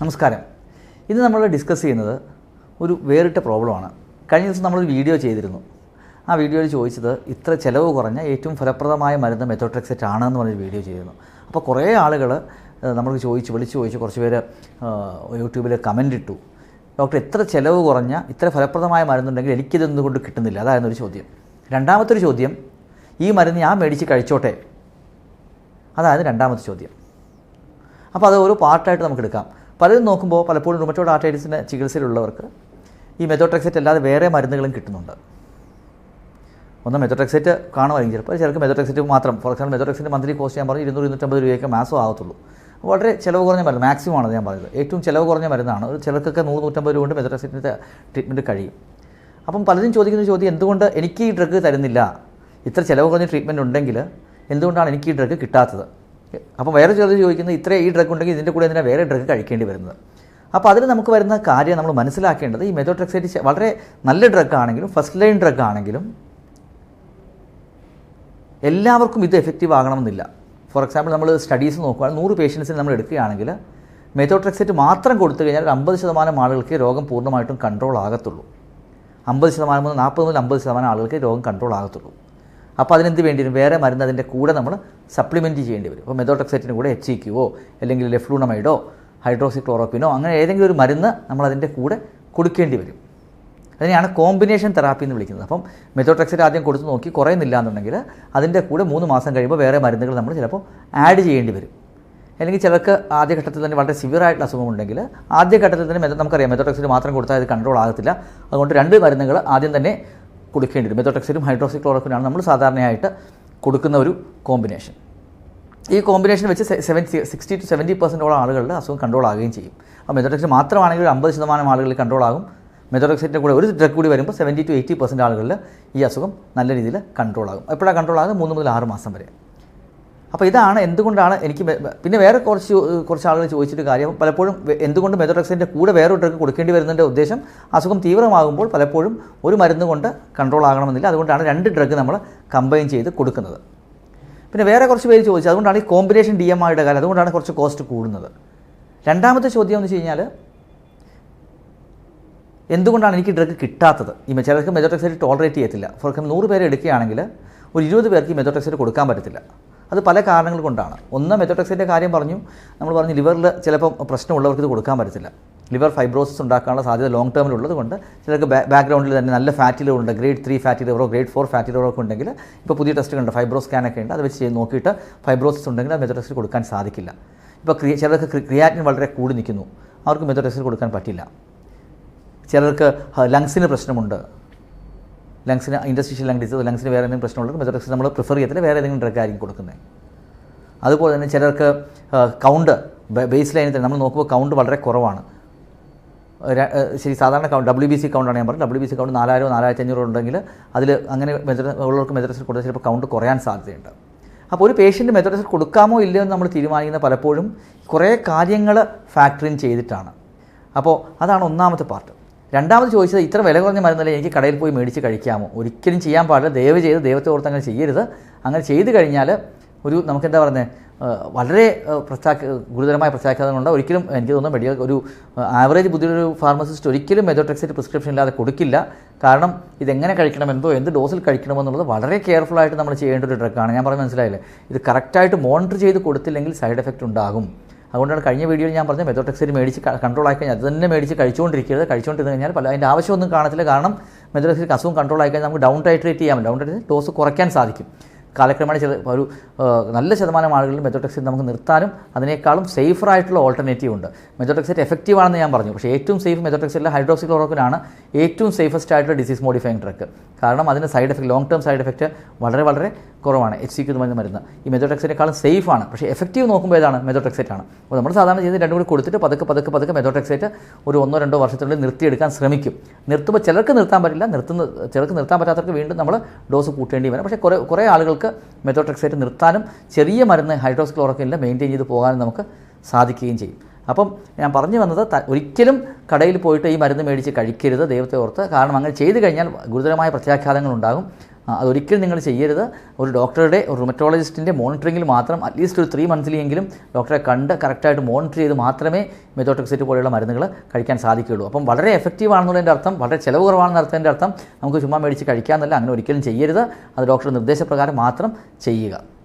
നമസ്കാരം. ഇന്ന് നമ്മൾ ഡിസ്കസ് ചെയ്യുന്നത് ഒരു വേറിട്ട പ്രോബ്ലമാണ് കഴിഞ്ഞ ദിവസം നമ്മളൊരു വീഡിയോ ചെയ്തിരുന്നു. ആ വീഡിയോയിൽ ചോദിച്ചത് ഇത്ര ചിലവ് കുറഞ്ഞ ഏറ്റവും ഫലപ്രദമായ മരുന്ന് മെത്തോട്രെക്സെറ്റ് എന്ന് പറഞ്ഞൊരു വീഡിയോ ചെയ്തിരുന്നു. അപ്പോൾ കുറേ ആളുകൾ നമ്മൾക്ക് ചോദിച്ചു വിളിച്ച് ചോദിച്ചു കുറച്ച് പേര് യൂട്യൂബിൽ കമന്റ് ഇട്ടു. ഡോക്ടർ എത്ര ചിലവ് കുറഞ്ഞ ഇത്ര ഫലപ്രദമായ മരുന്നുണ്ടെങ്കിൽ എനിക്കിതെന്തുകൊണ്ട് കിട്ടുന്നില്ല. അതായിരുന്നു ഒരു ചോദ്യം. രണ്ടാമത്തെ ഒരു ചോദ്യം ഈ മരുന്ന് ഞാൻ മേടിച്ച് കഴിച്ചോട്ടെ? അതായത് രണ്ടാമത്തെ ചോദ്യം. അപ്പോൾ അത് ഓരോ പാർട്ടായിട്ട് നമുക്ക് എടുക്കാം. പലരും നോക്കുമ്പോൾ പലപ്പോഴും റുമറ്റോഡ് ആർട്ടൈറ്റിസിന്റെ ചികിത്സയിലുള്ളവർക്ക് ഈ മെത്തോട്രെക്സൈറ്റ് അല്ലാതെ വേറെ മരുന്നുകളും കിട്ടുന്നുണ്ട്. ഒന്ന് മെത്തോട്രെക്സൈറ്റ് കാണുമായിരിക്കും. ചിലപ്പോൾ ചിലർക്ക് മെത്തോട്രെക്സൈറ്റ് മാത്രം. ഫോർ എക്സാമ്പിൾ മെത്തോട്രെക്സിന്റെ മന്ത്ലി കോസ്റ്റ് ഞാൻ പറഞ്ഞു ഇരുന്നൂറ് ഇരുന്നൂറ്റമ്പത് രൂപയൊക്കെ മാസം ആകത്തുള്ളൂ വളരെ ചിലവ് കുറഞ്ഞ മരുന്ന് മാക്സിമം ആണ് ഞാൻ പറയുന്നത് ഏറ്റവും ചിലവ് കുറഞ്ഞ മരുന്നാണ്. ഒരു ചിലർക്കൊക്കെ നൂറ് നൂറ്റമ്പത് രൂപ കൊണ്ട് മെത്തോട്രെക്സെറ്റിന്റെ ട്രീറ്റ്മെന്റ് കഴിയും. അപ്പം പലരും ചോദിക്കുന്ന ചോദ്യം എന്തുകൊണ്ട് എനിക്ക് ഈ ഡ്രഗ് തരുന്നില്ല? ഇത്ര ചിലവ് കുറഞ്ഞ ട്രീറ്റ്മെന്റ് ഉണ്ടെങ്കിൽ എന്തുകൊണ്ടാണ് എനിക്ക് ഈ ഡ്രഗ് കിട്ടാത്തത്? അപ്പോൾ വേറെ ചിലർ ചോദിക്കുന്നത് ഇത്ര ഈ ഡ്രഗ് ഉണ്ടെങ്കിൽ ഇതിന്റെ കൂടെ എന്തിനാണ് വേറെ ഡ്രഗ് കഴിക്കേണ്ടി വരുന്നത്? അപ്പോൾ അതിൽ നമുക്ക് വരുന്ന കാര്യം നമ്മൾ മനസ്സിലാക്കേണ്ടത് ഈ മെത്തോട്രക്സൈറ്റ് വളരെ നല്ല ഡ്രഗ് ആണെങ്കിലും ഫസ്റ്റ് ലൈൻ ഡ്രഗ് ആണെങ്കിലും എല്ലാവർക്കും ഇത് എഫക്റ്റീവ് ആകണമെന്നില്ല. ഫോർ എക്സാമ്പിൾ നമ്മൾ സ്റ്റഡീസ് നോക്കുകയാണെങ്കിൽ നൂറ് പേഷ്യൻസിന് നമ്മൾ എടുക്കുകയാണെങ്കിൽ മെത്തോട്രക്സൈറ്റ് മാത്രം കൊടുത്തു കഴിഞ്ഞാൽ ഒരു അമ്പത് ശതമാനം ആളുകൾക്ക് രോഗം പൂർണമായിട്ടും കൺട്രോൾ ആകത്തുള്ളൂ. അമ്പത് ശതമാനം മുതൽ നാൽപ്പത് മുതൽ അമ്പത് ശതമാനം ആളുകൾക്ക് രോഗം കൺട്രോൾ ആകത്തുള്ളൂ. അപ്പോൾ അതിനെന്ത് വേണ്ടി വരും? വേറെ മരുന്ന് അതിന്റെ കൂടെ നമ്മൾ സപ്ലിമെന്റ് ചെയ്യേണ്ടി വരും. അപ്പോൾ മെതോട്ടക്സൈറ്റിന് കൂടെ എച്ച് ഇ ക്യുവോ അല്ലെങ്കിൽ ലെഫ്ലൂണമൈഡോ ഹൈഡ്രോക്സി ക്ലോറോപ്പിനോ അങ്ങനെ ഏതെങ്കിലും ഒരു മരുന്ന് നമ്മൾ അതിന്റെ കൂടെ കൊടുക്കേണ്ടി വരും. അതിനെയാണ് കോമ്പിനേഷൻ തെറാപ്പി എന്ന് വിളിക്കുന്നത്. അപ്പം മെത്തോട്രെക്സൈറ്റ് ആദ്യം കൊടുത്ത് നോക്കി കുറയുന്നില്ല എന്നുണ്ടെങ്കിൽ അതിന്റെ കൂടെ മൂന്ന് മാസം കഴിയുമ്പോൾ വേറെ മരുന്നുകൾ നമ്മൾ ചിലപ്പോൾ ആഡ് ചെയ്യേണ്ടി വരും. അല്ലെങ്കിൽ ചിലർക്ക് ആദ്യഘട്ടത്തിൽ തന്നെ വളരെ സിവിയർ ആയിട്ടുള്ള അസുഖമുണ്ടെങ്കിൽ ആദ്യഘട്ടത്തിൽ തന്നെ മെത്തോ നമുക്കറിയാം മെത്തോട്രെക്സൈറ്റ് മാത്രം കൊടുത്താൽ അത് കൺട്രോൾ ആകത്തില്ല. അതുകൊണ്ട് രണ്ട് മരുന്നുകൾ ആദ്യം തന്നെ കൊടുക്കേണ്ടി വരും മെത്തോട്രെക്സൈറ്റും ഹൈഡ്രോക്സി ക്ലോറോക്കിനാണ് നമ്മൾ സാധാരണയായിട്ട് കൊടുക്കുന്ന ഒരു കോമ്പിനേഷൻ. ഈ കോമ്പിനേഷൻ വെച്ച് സെവൻ സിക്സ്റ്റി ടു സെവന്റി പെർസെന്റോളം ആളുകളുടെ അസുഖം കൺട്രോൾ ആകുകയും ചെയ്യും. അപ്പോൾ മെത്തോട്രെക്സൈറ്റ് മാത്രമാണെങ്കിൽ ഒരു അമ്പത് ശതമാനം ആളുകളിൽ കൺട്രോൾ ആകും മെത്തോട്രെക്സൈറ്റിന്റെ കൂടെ ഒരു ഡ്രഗ് കൂടി വരുമ്പോൾ സെവന്റി ടു എയ്റ്റി പെർസെന്റ് ആളുകളിൽ ഈ അസുഖം നല്ല രീതിയിൽ കൺട്രോൾ ആകും എപ്പോഴാണ് കൺട്രോൾ ആകുന്നത് മൂന്ന് മുതൽ ആറ് മാസം വരെ. അപ്പോൾ ഇതാണ് എന്തുകൊണ്ടാണ് എനിക്ക് പിന്നെ വേറെ കുറച്ച് കുറച്ച് ആളുകൾ ചോദിച്ചിട്ട് കാര്യം പലപ്പോഴും എന്തുകൊണ്ട് മെത്തോട്രെക്സിന്റെ കൂടെ വേറെ ഒരു ഡ്രഗ് കൊടുക്കേണ്ടി വരുന്നതിന്റെ ഉദ്ദേശം അസുഖം തീവ്രമാകുമ്പോൾ പലപ്പോഴും ഒരു മരുന്ന് കൊണ്ട് കൺട്രോൾ ആകണമെന്നില്ല. അതുകൊണ്ടാണ് രണ്ട് ഡ്രഗ് നമ്മൾ കമ്പൈൻ ചെയ്ത് കൊടുക്കുന്നത്. പിന്നെ വേറെ കുറച്ച് പേര് ചോദിച്ചു അതുകൊണ്ടാണ് ഈ കോമ്പിനേഷൻ ഡി എം ആയുടെ കാര്യം അതുകൊണ്ടാണ് കുറച്ച് കോസ്റ്റ് കൂടുന്നത്. രണ്ടാമത്തെ ചോദ്യം എന്ന് വെച്ച് കഴിഞ്ഞാൽ എന്തുകൊണ്ടാണ് എനിക്ക് ഡ്രഗ് കിട്ടാത്തത്? ഈ ചിലർക്ക് മെത്തോട്രെക്സൈറ്റ് ടോളറേറ്റ് ചെയ്യത്തില്ല. ഫോർ എക്സാമ്പിൾ നൂറ് പേരെ എടുക്കുകയാണെങ്കിൽ ഒരു ഇരുപത് പേർക്ക് ഈ മെത്തോട്രെക്സൈറ്റ് കൊടുക്കാൻ പറ്റത്തില്ല. അത് പല കാരണങ്ങൾ കൊണ്ടാണ്. ഒന്ന് മെത്തോടെക്സിന്റെ കാര്യം പറഞ്ഞു. നമ്മൾ പറഞ്ഞു ലിവറിൽ ചിലപ്പോൾ പ്രശ്നമുള്ളവർക്ക് ഇത് കൊടുക്കാൻ പറ്റത്തില്ല. ലിവർ ഫൈബ്രോസിസ് ഉണ്ടാക്കാനുള്ള സാധ്യത ലോങ് ടേമിൽ ഉള്ളത് കൊണ്ട് ചിലർക്ക് ബാക്ക്ഗ്രൗണ്ടിൽ തന്നെ നല്ല ഫാറ്റി ഉണ്ട് ഗ്രേഡ് ത്രീ ഫാറ്റി ലിവറോ ഗ്രേഡ് ഫോർ ഫാറ്റി ലിവറോ ഒക്കെ ഉണ്ടെങ്കിൽ ഇപ്പോൾ പുതിയ ടെസ്റ്റുകളുണ്ട് ഫൈബ്രോ സ്കാനൊക്കെ ഉണ്ട്. അത് വെച്ച് നോക്കിയിട്ട് ഫൈബ്രോസിസ് ഉണ്ടെങ്കിൽ അത് മെത്തോടെക്സിൽ കൊടുക്കാൻ സാധിക്കില്ല. ഇപ്പോൾ ക്രിയ ചിലർക്ക് ക്രി- ക്രിയാറ്റിൻ വളരെ കൂടി നിൽക്കുന്നു. അവർക്ക് മെത്തോടെക്സിൽ കൊടുക്കാൻ പറ്റില്ല. ചിലർക്ക് ലങ്സിന് പ്രശ്നമുണ്ട്. ലങ്സിന് ഇൻഡസ്ട്രീഷ്യൽ ലങ് ഡിസീസ് ലങ്സിന് വേറെ എന്തെങ്കിലും പ്രശ്നമുള്ളത് മെത്തോട്രെക്സിൻ നമ്മൾ പ്രിഫർ ചെയ്യത്തില്ല വേറെ ഏതെങ്കിലും ഡ്രഗ് ആയിരിക്കും കൊടുക്കുന്നത് അതുപോലെ തന്നെ ചിലർക്ക് കൗണ്ട് ബേസ് ലൈനിൽ തന്നെ നമ്മൾ നോക്കുമ്പോൾ കൗണ്ട് വളരെ കുറവാണ്. ശരി സാധാരണ കൗണ്ട് ഡബ്ല്യു ബി സി കൗണ്ടാണ് ഞാൻ പറഞ്ഞത് ഡബ്ല്യു ബി സി കൗണ്ട് നാലായിരോ നാലായിരത്തി അഞ്ഞൂറോ ഉണ്ടെങ്കിൽ അതിൽ അങ്ങനെ മെത്തഡ് ഉള്ളവർക്ക് കൊടുത്താൽ ചിലപ്പോൾ കൗണ്ട് കുറയാൻ സാധ്യതയുണ്ട്. അപ്പോൾ ഒരു പേഷ്യന്റ് മെത്തഡ്രസിൽ കൊടുക്കാമോ ഇല്ലയോ എന്ന് നമ്മൾ തീരുമാനിക്കുന്ന പലപ്പോഴും കുറേ കാര്യങ്ങൾ ഫാക്ടറിൻ ചെയ്തിട്ടാണ്. അപ്പോൾ അതാണ് ഒന്നാമത്തെ പാർട്ട് രണ്ടാമത് ചോദിച്ചത് ഇത്ര വില കുറഞ്ഞ മരുന്നല്ലേ എനിക്ക് കടയിൽ പോയി മേടിച്ച് കഴിക്കാമോ? ഒരിക്കലും ചെയ്യാൻ പാടില്ല. ദയവ് ചെയ്ത് ദൈവത്തെ ഓർത്ത് അങ്ങനെ ചെയ്യരുത്. അങ്ങനെ ചെയ്ത് കഴിഞ്ഞാൽ ഒരു നമുക്കെന്താ പറയുന്നത് വളരെ പ്രത്യാഘ ഗുരുതരമായ പ്രത്യാഘാതങ്ങളുണ്ട്. ഒരിക്കലും എനിക്ക് തോന്നുന്നു മെഡിക്കൽ ഒരു ആവറേജ് ബുദ്ധിയൊരു ഫാർമസിസ്റ്റ് ഒരിക്കലും മെത്തോട്രെക്സൈറ്റ് പ്രിസ്ക്രിപ്ഷൻ ഇല്ലാതെ കൊടുക്കില്ല. കാരണം ഇതെങ്ങനെ കഴിക്കണം എന്തോ ഡോസിൽ കഴിക്കണമെന്നുള്ളത് വളരെ കെയർഫുള്ളായിട്ട് നമ്മൾ ചെയ്യേണ്ട ഒരു ഡ്രഗാണ്. ഞാൻ പറഞ്ഞ് മനസ്സിലായില്ലേ? ഇത് കറക്റ്റായിട്ട് മോണിറ്റർ ചെയ്ത് കൊടുത്തില്ലെങ്കിൽ സൈഡ് എഫക്റ്റ് ഉണ്ടാകും. അതുകൊണ്ടാണ് കഴിഞ്ഞ വീഡിയോയിൽ ഞാൻ പറഞ്ഞത് മെതോടെക്സിൽ മേടിച്ച് കൺട്രോൾ ആയി കഴിഞ്ഞാൽ അത് തന്നെ മേടിച്ച് കഴിച്ചുകൊണ്ടിരിക്കരുത്. കഴിച്ചുകൊണ്ടിരുന്ന് കഴിഞ്ഞാൽ പല അതിന്റെ ആവശ്യമൊന്നും കാണത്തില്ല. കാരണം മെതോടെക്സിൽ അസുഖം കൺട്രോൾ ആയി കഴിഞ്ഞാൽ നമുക്ക് ഡൗൺ ടൈട്രേറ്റ് ചെയ്യാം ഡൗൺ ടൈട്രേറ്റ് ഡോസ് കുറയ്ക്കാൻ സാധിക്കും. കാലക്രമേണ ചില ഒരു നല്ല ശതമാനം ആളുകളിൽ മെത്തോട്രെക്സൈറ്റ് നമുക്ക് നിർത്താനും അതിനേക്കാളും സേഫർ ആയിട്ടുള്ള ഓൾട്ടർനേറ്റീവ് ഉണ്ട്. മെത്തോട്രെക്സൈറ്റ് എഫക്റ്റീവ് ആണെന്ന് ഞാൻ പറഞ്ഞു. പക്ഷേ ഏറ്റവും സേഫ് മെത്തോട്രെക്സൈറ്റിലെ ഹൈഡ്രോക്സി ക്ലോറോക്കിനാണ് ഏറ്റവും സേഫസ്റ്റ് ആയിട്ടുള്ള ഡിസീസ് മോഡിഫൈങ് ഡ്രഗ് കാരണം അതിന് side effect long term side effect വളരെ വളരെ കുറവാണ്. എച്ച് സിക്ക് മരുന്ന് മരുന്ന്. ഈ മെതോടെക്സേറ്റേക്കാളും സേഫ് ആണ്. പക്ഷേ എഫക്റ്റീവ് നോക്കുമ്പോൾ ഏതാണ്? മെത്തോട്രെക്സൈറ്റ് ആണ്. അപ്പോൾ നമ്മൾ സാധാരണ ചെയ്ത് രണ്ടും കൂടി കൊടുത്തിട്ട് പതുക്കെ പതുക്കെ പതുക്കെ മെതോടെക്സേറ്റ് ഒരു ഒന്നോ രണ്ടോ വർഷത്തിനുള്ളിൽ നിർത്തിയെടുക്കാൻ ശ്രമിക്കും. നിർത്തുമ്പോൾ ചിലർക്ക് നിർത്താൻ പറ്റില്ല. നിർത്തുന്ന ചിലർക്ക് നിർത്താൻ പറ്റാത്തവർക്ക് വീണ്ടും നമ്മൾ ഡോസ് കൂട്ടേണ്ടി വരും. പക്ഷേ കുറേ കുറേ ആളുകൾക്ക് മെതോടെക്സേറ്റ് നിർത്താനും ചെറിയ മരുന്ന് ഹൈഡ്രോസ് ക്ലോറോക്കിനിൽ മെയിന്റെയിൻ ചെയ്ത് പോകാനും നമുക്ക് സാധിക്കുകയും ചെയ്യും. അപ്പം ഞാൻ പറഞ്ഞു വന്നത് ഒരിക്കലും കടയിൽ പോയിട്ട് ഈ മരുന്ന് മേടിച്ച് കഴിക്കരുത് ദൈവത്തെ ഓർത്ത്. കാരണം അങ്ങനെ ചെയ്തു കഴിഞ്ഞാൽ ഗുരുതരമായ പ്രത്യാഘാതങ്ങൾ ഉണ്ടാകും. അതൊരിക്കലും നിങ്ങൾ ചെയ്യരുത്. ഒരു ഡോക്ടറുടെ ഒരു റുമറ്റോളജിസ്റ്റിന്റെ മോണിറ്ററിങ്ങിൽ മാത്രം അറ്റ്ലീസ്റ്റ് ഒരു ത്രീ മന്ത്സിലെങ്കിലും ഡോക്ടറെ കണ്ട് കറക്റ്റായിട്ട് മോണിറ്റർ ചെയ്ത് മാത്രമേ മെത്തോട്രിക്സിറ്റ് പോലെയുള്ള മരുന്നുകൾ കഴിക്കാൻ സാധിക്കുകയുള്ളൂ. അപ്പം വളരെ എഫക്റ്റീവ് ആണെന്നുള്ളതിന്റെ അർത്ഥം വളരെ ചിലവ് കുറവാണെന്ന് അർത്ഥത്തിന്റെ അർത്ഥം. നമുക്ക് ചുമ്മാ മേടിച്ച് കഴിക്കാമെന്നല്ല അങ്ങനെ ഒരിക്കലും ചെയ്യരുത്. അത് ഡോക്ടറുടെ നിർദ്ദേശപ്രകാരം മാത്രം ചെയ്യുക.